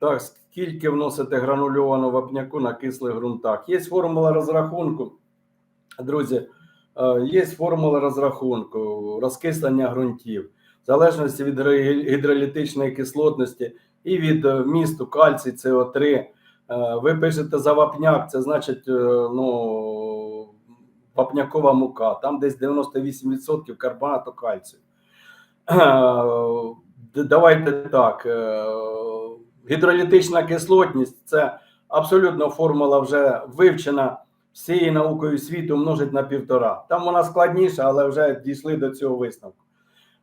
Так, скільки вносите гранульованого вапняку на кислих ґрунтах? Є формула розрахунку. Друзі, е, є формула розрахунку розкислення ґрунтів, в залежності від гідролітичної кислотності і від е, вмісту кальцій, СО3. Е, Ви пишете за вапняк, це значить ну, вапнякова мука, там десь 98% карбонату кальцію. Давайте так. Гідролітична кислотність це абсолютно формула вже вивчена всією наукою світу множить на півтора. Там вона складніша, але вже дійшли до цього висновку.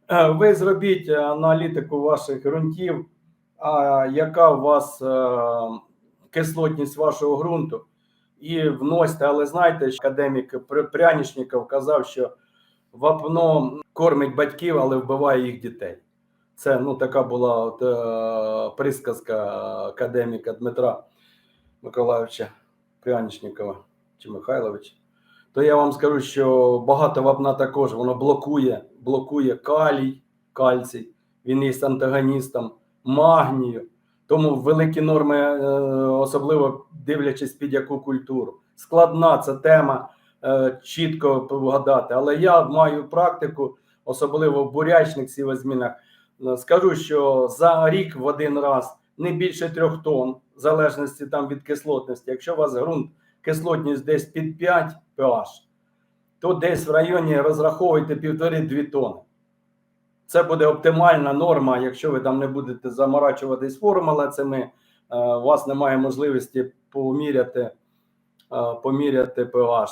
Е, Ви зробіть аналітику ваших ґрунтів, а яка у вас е, кислотність вашого ґрунту, і вносьте, але знаєте, що академік Пр- Прянішніков казав, що вапно кормить батьків, але вбиває їх дітей. Це ну така була от, е, присказка академіка Дмитра Миколаївича Прянішнікова чи Михайловича. То я вам скажу, що багато вапна також воно блокує, блокує калій, кальцій, він є антагоністом магнію. Тому великі норми, е, особливо дивлячись під яку культуру. Складна ця тема, е, чітко вгадати. Але я маю практику, особливо в бурячних сівозмінах. Е, Скажу, що за рік в один раз не більше трьох тонн, в залежності там від кислотності. Якщо у вас ґрунт кислотність десь під 5 pH, то десь в районі розраховуйте півтори-дві тонни. Це буде оптимальна норма, якщо ви там не будете заморачуватись формула цими, е, у вас немає можливості поміряти, е, поміряти pH.